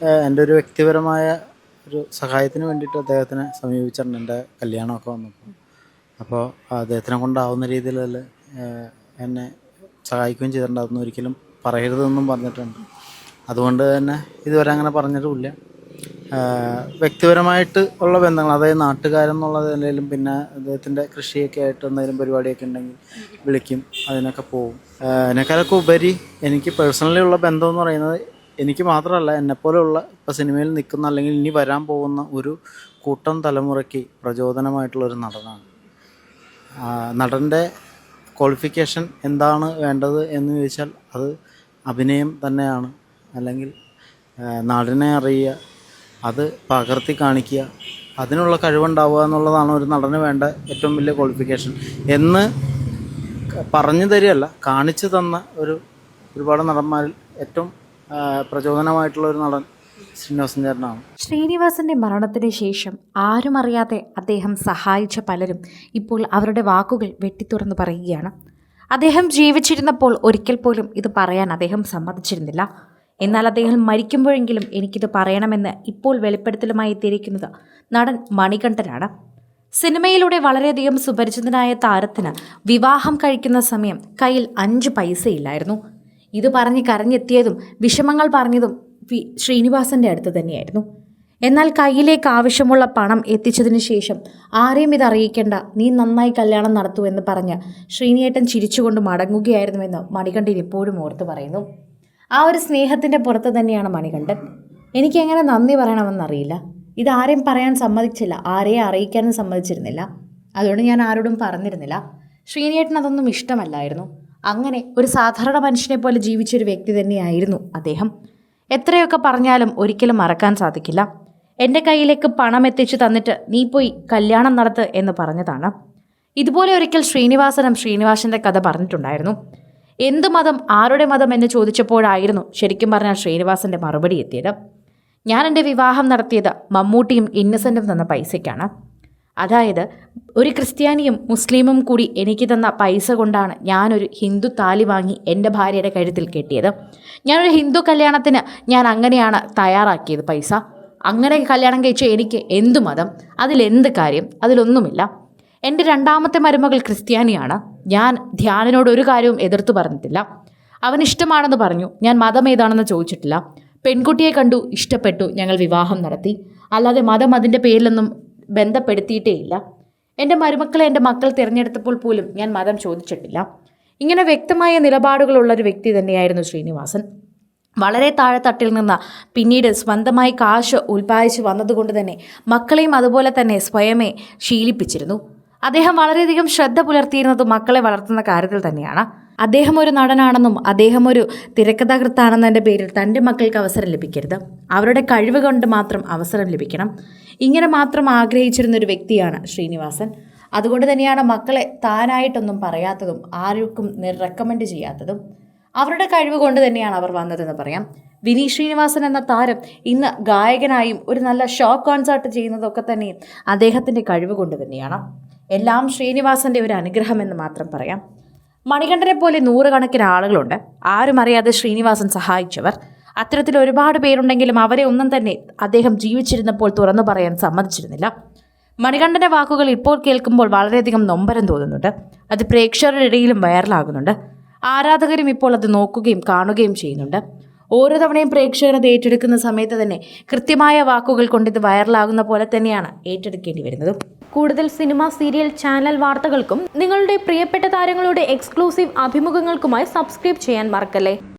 എന്റെ ഒരു വ്യക്തിപരമായ ഒരു സഹായത്തിന് വേണ്ടിയിട്ട് അദ്ദേഹത്തിനെ സമീപിച്ചിട്ടുണ്ട്. എന്റെ കല്യാണമൊക്കെ വന്നപ്പോൾ. അപ്പോൾ അദ്ദേഹത്തിനെ കൊണ്ടാവുന്ന രീതിയിലല്ല എന്നെ സഹായിക്കുകയും ചെയ്തിട്ടുണ്ട്. അതൊന്നും ഒരിക്കലും പറയരുതെന്നും പറഞ്ഞിട്ടുണ്ട്. അതുകൊണ്ട് തന്നെ ഇതുവരെ അങ്ങനെ പറഞ്ഞിട്ടുമില്ല. വ്യക്തിപരമായിട്ട് ഉള്ള ബന്ധങ്ങൾ അതായത് നാട്ടുകാരെന്നുള്ള നിലയിലും പിന്നെ അദ്ദേഹത്തിന്റെ കൃഷിയൊക്കെ ആയിട്ട് എന്തെങ്കിലും പരിപാടിയൊക്കെ ഉണ്ടെങ്കിൽ വിളിക്കും അതിനൊക്കെ ഏഹ് അതിനേക്കാളൊക്കെ ഉപരി എനിക്ക് പേഴ്സണലി ഉള്ള ബന്ധം എന്ന് പറയുന്നത് എനിക്ക് മാത്രമല്ല എന്നെപ്പോലെയുള്ള ഇപ്പോൾ സിനിമയിൽ നിൽക്കുന്ന അല്ലെങ്കിൽ ഇനി വരാൻ പോകുന്ന ഒരു കൂട്ടം തലമുറയ്ക്ക് പ്രചോദനമായിട്ടുള്ള ഒരു നടനാണ്. നടന്റെ ക്വാളിഫിക്കേഷൻ എന്താണ് വേണ്ടത് എന്ന് ചോദിച്ചാൽ അത് അഭിനയം തന്നെയാണ്. അല്ലെങ്കിൽ നടനെ അറിയുക അത് പകർത്തി കാണിക്കുക അതിനുള്ള കഴിവുണ്ടാവുക എന്നുള്ളതാണ് ഒരു നടന് വേണ്ട ഏറ്റവും വലിയ ക്വാളിഫിക്കേഷൻ. എന്ന് പറഞ്ഞു തരികയല്ല കാണിച്ചു തന്ന ഒരു ഒരുപാട് നടന്മാരിൽ ഏറ്റവും പ്രചോദനമായിട്ടുള്ള ഒരു നടൻ ശ്രീനിവാസൻ ശ്രീനിവാസന്റെ മരണത്തിന് ശേഷം ആരും അറിയാതെ അദ്ദേഹം സഹായിച്ച പലരും ഇപ്പോൾ അവരുടെ വാക്കുകൾ വെട്ടിത്തുറന്ന് പറയുകയാണ്. അദ്ദേഹം ജീവിച്ചിരുന്നപ്പോൾ ഒരിക്കൽ പോലും ഇത് പറയാൻ അദ്ദേഹം സമ്മതിച്ചിരുന്നില്ല. എന്നാൽ അദ്ദേഹം മരിക്കുമ്പോഴെങ്കിലും എനിക്കിത് പറയണമെന്ന് ഇപ്പോൾ വെളിപ്പെടുത്തലുമായി എത്തിയിരിക്കുന്നത് നടൻ മണികണ്ഠനാണ്. സിനിമയിലൂടെ വളരെയധികം സുപരിചിതനായ താരത്തിന് വിവാഹം കഴിക്കുന്ന സമയം കയ്യിൽ അഞ്ച് പൈസയില്ലായിരുന്നു. ഇത് പറഞ്ഞ് കരഞ്ഞെത്തിയതും വിഷമങ്ങൾ പറഞ്ഞതും വി ശ്രീനിവാസന്റെ അടുത്ത് തന്നെയായിരുന്നു. എന്നാൽ കയ്യിലേക്ക് ആവശ്യമുള്ള പണം എത്തിച്ചതിന് ശേഷം ആരെയും ഇത് അറിയിക്കേണ്ട നീ നന്നായി കല്യാണം നടത്തൂ എന്ന് പറഞ്ഞ് ശ്രീനിയേട്ടൻ ചിരിച്ചുകൊണ്ട് മടങ്ങുകയായിരുന്നുവെന്ന് മണികണ്ഠൻ ഇപ്പോഴും ഓർത്ത് പറയുന്നു. ആ ഒരു സ്നേഹത്തിന്റെ പുറത്ത് തന്നെയാണ് മണികണ്ഠൻ. എനിക്കെങ്ങനെ നന്ദി പറയണമെന്നറിയില്ല. ഇതാരെയും പറയാൻ സമ്മതിച്ചില്ല. ആരെയും അറിയിക്കാനും സമ്മതിച്ചിരുന്നില്ല. അതുകൊണ്ട് ഞാൻ ആരോടും പറഞ്ഞിരുന്നില്ല. ശ്രീനിയേട്ടൻ അതൊന്നും ഇഷ്ടമല്ലായിരുന്നു. അങ്ങനെ ഒരു സാധാരണ മനുഷ്യനെ പോലെ ജീവിച്ചൊരു വ്യക്തി തന്നെയായിരുന്നു അദ്ദേഹം. എത്രയൊക്കെ പറഞ്ഞാലും ഒരിക്കലും മറക്കാൻ സാധിക്കില്ല. എന്റെ കയ്യിലേക്ക് പണം എത്തിച്ചു തന്നിട്ട് നീ പോയി കല്യാണം നടത്ത് എന്ന് പറഞ്ഞതാണ്. ഇതുപോലെ ഒരിക്കൽ ശ്രീനിവാസനും ശ്രീനിവാസന്റെ കഥ പറഞ്ഞിട്ടുണ്ടായിരുന്നു. എന്ത് മതം ആരുടെ മതം എന്ന് ചോദിച്ചപ്പോഴായിരുന്നു ശരിക്കും പറഞ്ഞാൽ ശ്രീനിവാസന്റെ മറുപടി എത്തിയത്. ഞാൻ എന്റെ വിവാഹം നടത്തിയത് മമ്മൂട്ടിയും ഇന്നസെന്റും തന്ന പൈസയ്ക്കാണ്. അതായത് ഒരു ക്രിസ്ത്യാനിയും മുസ്ലിമും കൂടി എനിക്ക് തന്ന പൈസ കൊണ്ടാണ് ഞാനൊരു ഹിന്ദു താലി വാങ്ങി എന്റെ ഭാര്യയുടെ കഴുത്തിൽ കെട്ടിയത്. ഞാനൊരു ഹിന്ദു കല്യാണത്തിന് ഞാൻ അങ്ങനെയാണ് തയ്യാറാക്കിയത് പൈസ. അങ്ങനെ കല്യാണം കഴിച്ച എനിക്ക് എന്തു മതം? അതിലെന്ത് കാര്യം? അതിലൊന്നുമില്ല. എന്റെ രണ്ടാമത്തെ മരുമകൾ ക്രിസ്ത്യാനിയാണ്. ഞാൻ ധ്യാനിനോട് ഒരു കാര്യവും എതിർത്ത് പറഞ്ഞിട്ടില്ല. അവൻ ഇഷ്ടമാണെന്ന് പറഞ്ഞു. ഞാൻ മതം ഏതാണെന്ന് ചോദിച്ചിട്ടില്ല. പെൺകുട്ടിയെ കണ്ടു ഇഷ്ടപ്പെട്ടു ഞങ്ങൾ വിവാഹം നടത്തി. അല്ലാതെ മതം അതിന്റെ പേരിലൊന്നും ബന്ധപ്പെടുത്തിയിട്ടേയില്ല. എന്റെ മരുമക്കളെ എന്റെ മക്കൾ തിരഞ്ഞെടുത്തപ്പോൾ പോലും ഞാൻ മതം ചോദിച്ചിട്ടില്ല. ഇങ്ങനെ വ്യക്തമായ നിലപാടുകളുള്ള ഒരു വ്യക്തി തന്നെയായിരുന്നു ശ്രീനിവാസൻ. വളരെ താഴെത്തട്ടിൽ നിന്ന് പിന്നീട് സ്വന്തമായി കാശ് ഉൽപ്പാദിച്ച് വന്നതുകൊണ്ട് തന്നെ മക്കളെയും അതുപോലെ തന്നെ സ്വയമേ ശീലിപ്പിച്ചിരുന്നു. അദ്ദേഹം വളരെയധികം ശ്രദ്ധ പുലർത്തിയിരുന്നത് മക്കളെ വളർത്തുന്ന കാര്യത്തിൽ തന്നെയാണ്. അദ്ദേഹം ഒരു നടനാണെന്നും അദ്ദേഹം ഒരു തിരക്കഥാകൃത്താണെന്നതിന്റെ പേരിൽ തന്റെ മക്കൾക്ക് അവസരം ലഭിക്കരുത്. അവരുടെ കഴിവ് കൊണ്ട് മാത്രം അവസരം ലഭിക്കണം. ഇങ്ങനെ മാത്രം ആഗ്രഹിച്ചിരുന്ന ഒരു വ്യക്തിയാണ് ശ്രീനിവാസൻ. അതുകൊണ്ട് തന്നെയാണ് മക്കളെ താനായിട്ടൊന്നും പറയാത്തതും ആർക്കും റെക്കമെൻഡ് ചെയ്യാത്തതും. അവരുടെ കഴിവ് കൊണ്ട് തന്നെയാണ് അവർ വന്നതെന്ന് പറയാം. വിനീത് ശ്രീനിവാസൻ എന്ന താരം ഇന്ന് ഗായകനായും ഒരു നല്ല ഷോ കോൺസേർട്ട് ചെയ്യുന്നതൊക്കെ തന്നെ അദ്ദേഹത്തിന്റെ കഴിവ് കൊണ്ട് തന്നെയാണ്. എല്ലാം ശ്രീനിവാസന്റെ ഒരു അനുഗ്രഹം എന്ന് മാത്രം പറയാം. മണികണ്ഠനെ പോലെ നൂറുകണക്കിന് ആളുകളുണ്ട്. ആരും അറിയാതെ ശ്രീനിവാസൻ സഹായിച്ചവർ. അത്തരത്തിൽ ഒരുപാട് പേരുണ്ടെങ്കിലും അവരെ ഒന്നും തന്നെ അദ്ദേഹം ജീവിച്ചിരുന്നപ്പോൾ തുറന്നു പറയാൻ സമ്മതിച്ചിരുന്നില്ല. മണികണ്ഠന്റെ വാക്കുകൾ ഇപ്പോൾ കേൾക്കുമ്പോൾ വളരെയധികം നൊമ്പരം തോന്നുന്നുണ്ട്. അത് പ്രേക്ഷകരുടെ ഇടയിലും വൈറലാകുന്നുണ്ട്. ആരാധകരും ഇപ്പോൾ അത് നോക്കുകയും കാണുകയും ചെയ്യുന്നുണ്ട്. ഓരോ തവണയും പ്രേക്ഷകർ അത് ഏറ്റെടുക്കുന്ന സമയത്ത് തന്നെ കൃത്യമായ വാക്കുകൾ കൊണ്ട് ഇത് വൈറലാകുന്ന പോലെ തന്നെയാണ് ഏറ്റെടുക്കേണ്ടി വരുന്നത്. കൂടുതൽ സിനിമ സീരിയൽ ചാനൽ വാർത്തകൾക്കും നിങ്ങളുടെ പ്രിയപ്പെട്ട താരങ്ങളുടെ എക്സ്ക്ലൂസീവ് അഭിമുഖങ്ങൾക്കുമായി സബ്സ്ക്രൈബ് ചെയ്യാൻ മറക്കല്ലേ?